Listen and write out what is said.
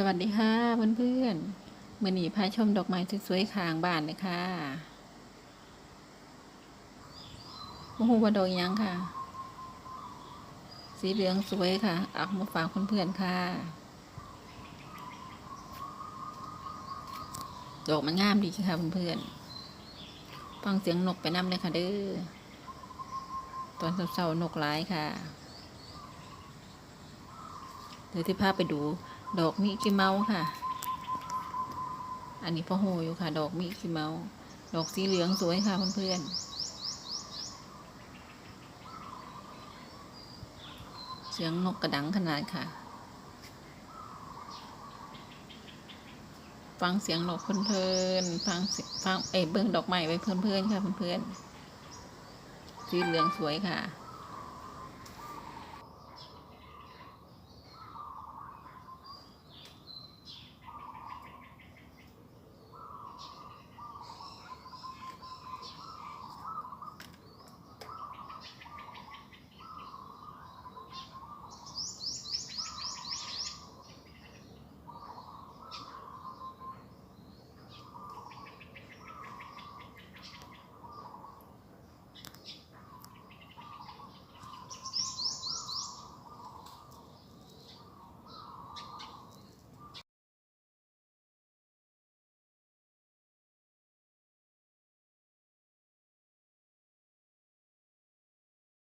สวัสดีค่ะเพื่อนๆมื่อนี้พาชมดอกไม้สวยๆข้างบ้านเลยค่ะโมโหว่าดอกยังค่ะ สีเหลืองสวยค่ะเอามาฝากเพื่อนๆค่ะ ดอกมันงามดีค่ะเพื่อนๆฟังเสียงนกไปน้ำเลยค่ะเด้อตอนเช้าๆนกร้ายค่ะเดี๋ยวที่พาไปดู ดอกมิกกี้เมาส์ค่ะ อันนี้พ่อโหอยู่ค่ะ ดอกมิกกี้เมาส์ดอกสีเหลืองสวยค่ะเพื่อนๆ เสียงนกกระดังขนาดค่ะ ฟังเสียงนกเพลินๆฟังฟังเอ้ยเบิ้งดอกไม้ไว้เพลินๆค่ะเพื่อนๆ สีเหลืองสวยค่ะ